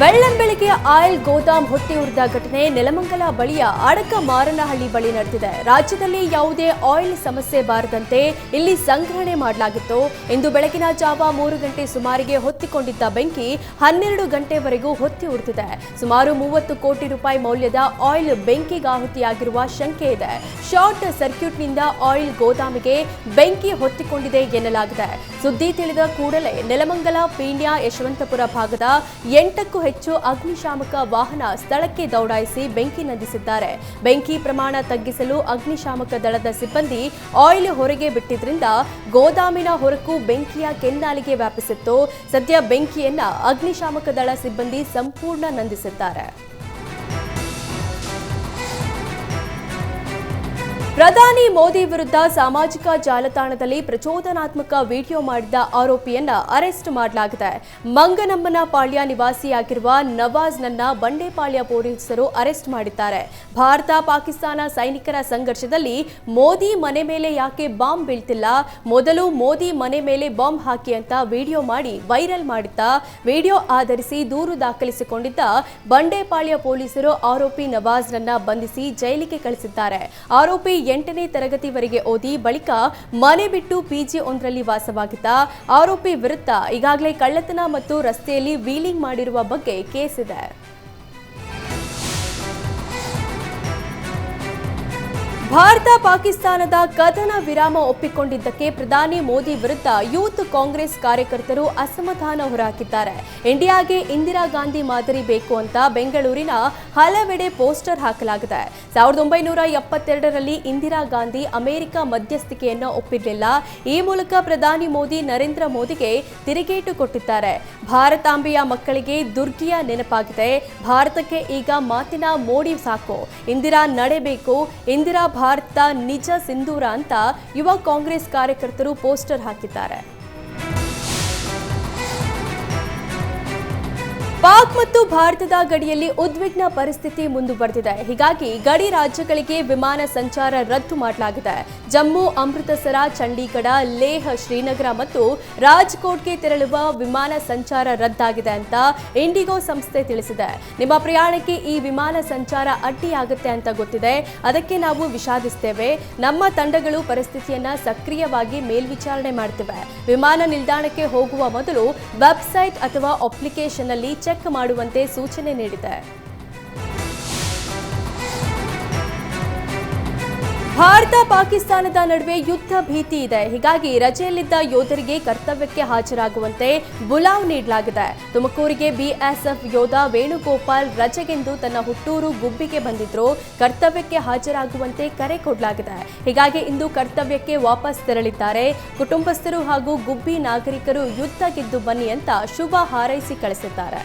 ಬೆಳ್ಳಂಬೆಳಿಗ್ಗೆ oil ಗೋದಾಮ್ ಹೊತ್ತಿ ಉರಿದ ಘಟನೆ ನೆಲಮಂಗಲ ಬಳಿಯ ಅಡಕ ಮಾರನಹಳ್ಳಿ ಬಳಿ ನಡೆದಿದೆ. ರಾಜ್ಯದಲ್ಲಿ ಯಾವುದೇ ಆಯಿಲ್ ಸಮಸ್ಯೆ ಬಾರದಂತೆ ಇಲ್ಲಿ ಸಂಗ್ರಹಣೆ ಮಾಡಲಾಗಿತ್ತು. ಇಂದು ಬೆಳಗಿನ ಜಾವ ಮೂರು ಗಂಟೆ ಸುಮಾರಿಗೆ ಹೊತ್ತಿಕೊಂಡಿದ್ದ ಬೆಂಕಿ ಹನ್ನೆರಡು ಗಂಟೆವರೆಗೂ ಹೊತ್ತಿ ಉರಿದಿದೆ. ಸುಮಾರು ಮೂವತ್ತು ಕೋಟಿ ರೂಪಾಯಿ ಮೌಲ್ಯದ ಆಯಿಲ್ ಬೆಂಕಿಗಾಹುತಿಯಾಗಿರುವ ಶಂಕೆ ಇದೆ. ಶಾರ್ಟ್ ಸರ್ಕ್ಯೂಟ್ನಿಂದ ಆಯಿಲ್ ಗೋದಾಮಿಗೆ ಬೆಂಕಿ ಹೊತ್ತಿಕೊಂಡಿದೆ ಎನ್ನಲಾಗಿದೆ. ಸುದ್ದಿ ತಿಳಿದ ಕೂಡಲೇ ನೆಲಮಂಗಲ, ಪೀಣ್ಯ, ಯಶವಂತಪುರ ಭಾಗದ ಎಂಟಕ್ಕೂ ಹೆಚ್ಚು ಅಗ್ನಿಶಾಮಕ ವಾಹನ ಸ್ಥಳಕ್ಕೆ ದೌಡಾಯಿಸಿ ಬೆಂಕಿ ನಂದಿಸಿದ್ದಾರೆ. ಬೆಂಕಿ ಪ್ರಮಾಣ ತಗ್ಗಿಸಲು ಅಗ್ನಿಶಾಮಕ ದಳದ ಸಿಬ್ಬಂದಿ ಆಯಿಲ್ ಹೊರಗೆ ಬಿಟ್ಟಿದ್ರಿಂದ ಗೋದಾಮಿನ ಹೊರಕು ಬೆಂಕಿಯ ಕೆನ್ನಾಲಿಗೆ ವ್ಯಾಪಿಸಿತ್ತು. ಸದ್ಯ ಬೆಂಕಿಯನ್ನ ಅಗ್ನಿಶಾಮಕ ದಳ ಸಿಬ್ಬಂದಿ ಸಂಪೂರ್ಣ ನಂದಿಸಿದ್ದಾರೆ. ಪ್ರಧಾನಿ ಮೋದಿ ವಿರುದ್ಧ ಸಾಮಾಜಿಕ ಜಾಲತಾಣದಲ್ಲಿ ಪ್ರಚೋದನಾತ್ಮಕ ವಿಡಿಯೋ ಮಾಡಿದ ಆರೋಪಿಯನ್ನ ಅರೆಸ್ಟ್ ಮಾಡಲಾಗಿದೆ. ಮಂಗನಮ್ಮನ ಪಾಳ್ಯ ನಿವಾಸಿಯಾಗಿರುವ ನವಾಜ್ನನ್ನ ಬಂಡೆಪಾಳ್ಯ ಪೊಲೀಸರು ಅರೆಸ್ಟ್ ಮಾಡಿದ್ದಾರೆ. ಭಾರತ ಪಾಕಿಸ್ತಾನ ಸೈನಿಕರ ಸಂಘರ್ಷದಲ್ಲಿ ಮೋದಿ ಮನೆ ಮೇಲೆ ಯಾಕೆ ಬಾಂಬ್ ಬೀಳ್ತಿಲ್ಲ? ಮೊದಲು ಮೋದಿ ಮನೆ ಮೇಲೆ ಬಾಂಬ್ ಹಾಕಿ ಅಂತ ವಿಡಿಯೋ ಮಾಡಿ ವೈರಲ್ ಮಾಡಿದ್ದ. ವಿಡಿಯೋ ಆಧರಿಸಿ ದೂರು ದಾಖಲಿಸಿಕೊಂಡಿದ್ದ ಬಂಡೆಪಾಳ್ಯ ಪೊಲೀಸರು ಆರೋಪಿ ನವಾಜ್ನನ್ನ ಬಂಧಿಸಿ ಜೈಲಿಗೆ ಕಳಿಸಿದ್ದಾರೆ. ಆರೋಪಿ ಎಂಟನೇ ತರಗತಿವರೆಗೆ ಓದಿ ಬಳಿಕ ಮನೆ ಬಿಟ್ಟು ಪಿಜಿ ಒಂದರಲ್ಲಿ ವಾಸವಾಗಿದ್ದ ಆರೋಪಿ ವಿರುದ್ಧ ಈಗಾಗಲೇ ಕಳ್ಳತನ ಮತ್ತು ರಸ್ತೆಯಲ್ಲಿ ವೀಲಿಂಗ್ ಮಾಡಿರುವ ಬಗ್ಗೆ ಕೇಸ್ ಭಾರತ ಪಾಕಿಸ್ತಾನದ ಕದನ ವಿರಾಮ ಒಪ್ಪಿಕೊಂಡಿದ್ದಕ್ಕೆ ಪ್ರಧಾನಿ ಮೋದಿ ವಿರುದ್ಧ ಯೂತ್ ಕಾಂಗ್ರೆಸ್ ಕಾರ್ಯಕರ್ತರು ಅಸಮಾಧಾನ ಹೊರಹಾಕಿದ್ದಾರೆ. ಇಂಡಿಯಾಗೆ ಇಂದಿರಾ ಗಾಂಧಿ ಮಾದರಿ ಬೇಕು ಅಂತ ಬೆಂಗಳೂರಿನ ಹಲವೆಡೆ ಪೋಸ್ಟರ್ ಹಾಕಲಾಗಿದೆ. ಸಾವಿರದ ಒಂಬೈನೂರ ಎಪ್ಪತ್ತೆರಡರಲ್ಲಿ ಇಂದಿರಾ ಗಾಂಧಿ ಅಮೆರಿಕ ಮಧ್ಯಸ್ಥಿಕೆಯನ್ನು ಒಪ್ಪಿರಲಿಲ್ಲ. ಈ ಮೂಲಕ ಪ್ರಧಾನಿ ಮೋದಿ ನರೇಂದ್ರ ಮೋದಿಗೆ ತಿರುಗೇಟು ಕೊಟ್ಟಿದ್ದಾರೆ. ಭಾರತಾಂಬೆಯ ಮಕ್ಕಳಿಗೆ ದುರ್ಗಿಯ ನೆನಪಾಗಿದೆ. ಭಾರತಕ್ಕೆ ಈಗ ಮಾತಿನ ಮೋಡಿ ಸಾಕು. ಇಂದಿರಾ ನಡೆಬೇಕು. ಇಂದಿರಾ ಭಾರತ ನಿಜ ಸಿಂಧೂರ ಅಂತ ಯುವ ಕಾಂಗ್ರೆಸ್ ಕಾರ್ಯಕರ್ತರು ಪೋಸ್ಟರ್ ಹಾಕಿದ್ದಾರೆ. ಪಾಕ್ ಮತ್ತು ಭಾರತದ ಗಡಿಯಲ್ಲಿ ಉದ್ವಿಗ್ನ ಪರಿಸ್ಥಿತಿ ಮುಂದುವರೆದಿದೆ. ಹೀಗಾಗಿ ಗಡಿ ರಾಜ್ಯಗಳಿಗೆ ವಿಮಾನ ಸಂಚಾರ ರದ್ದು ಮಾಡಲಾಗಿದೆ. ಜಮ್ಮು, ಅಮೃತಸರ, ಚಂಡೀಗಢ, ಲೇಹ್, ಶ್ರೀನಗರ ಮತ್ತು ರಾಜ್ಕೋಟ್ಗೆ ತೆರಳುವ ವಿಮಾನ ಸಂಚಾರ ರದ್ದಾಗಿದೆ ಅಂತ ಇಂಡಿಗೋ ಸಂಸ್ಥೆ ತಿಳಿಸಿದೆ. ನಿಮ್ಮ ಪ್ರಯಾಣಕ್ಕೆ ಈ ವಿಮಾನ ಸಂಚಾರ ಅಡ್ಡಿಯಾಗುತ್ತೆ ಅಂತ ಗೊತ್ತಿದೆ. ಅದಕ್ಕೆ ನಾವು ವಿಷಾದಿಸ್ತೇವೆ. ನಮ್ಮ ತಂಡಗಳು ಪರಿಸ್ಥಿತಿಯನ್ನ ಸಕ್ರಿಯವಾಗಿ ಮೇಲ್ವಿಚಾರಣೆ ಮಾಡುತ್ತಿವೆ ವಿಮಾನ ನಿಲ್ದಾಣಕ್ಕೆ ಹೋಗುವ ಮೊದಲು ವೆಬ್ಸೈಟ್ ಅಥವಾ ಅಪ್ಲಿಕೇಶನ್ ಅಲ್ಲಿ ಚೆಕ್ ಮಾಡುವಂತೆ ಸೂಚನೆ ನೀಡಿದೆ. ಭಾರತ ಪಾಕಿಸ್ತಾನದ ನಡುವೆ ಯುದ್ಧ ಭೀತಿ ಇದೆ. ಹೀಗಾಗಿ ರಜೆಯಲ್ಲಿದ್ದ ಯೋಧರಿಗೆ ಕರ್ತವ್ಯಕ್ಕೆ ಹಾಜರಾಗುವಂತೆ ಬುಲಾವ್ ನೀಡಲಾಗಿದೆ. ತುಮಕೂರಿಗೆ ಬಿಎಸ್ಎಫ್ ಯೋಧ ವೇಣುಗೋಪಾಲ್ ರಜೆಗೆಂದು ತನ್ನ ಹುಟ್ಟೂರು ಗುಬ್ಬಿಗೆ ಬಂದಿದ್ರು. ಕರ್ತವ್ಯಕ್ಕೆ ಹಾಜರಾಗುವಂತೆ ಕರೆ ಕೊಡಲಾಗಿದೆ. ಹೀಗಾಗಿ ಇಂದು ಕರ್ತವ್ಯಕ್ಕೆ ವಾಪಸ್ ತೆರಳಿದ್ದಾರೆ. ಕುಟುಂಬಸ್ಥರು ಹಾಗೂ ಗುಬ್ಬಿ ನಾಗರಿಕರು ಯುದ್ಧ ಗೆದ್ದು ಬನ್ನಿ ಅಂತ ಶುಭ ಹಾರೈಸಿ ಕಳಿಸಿದ್ದಾರೆ.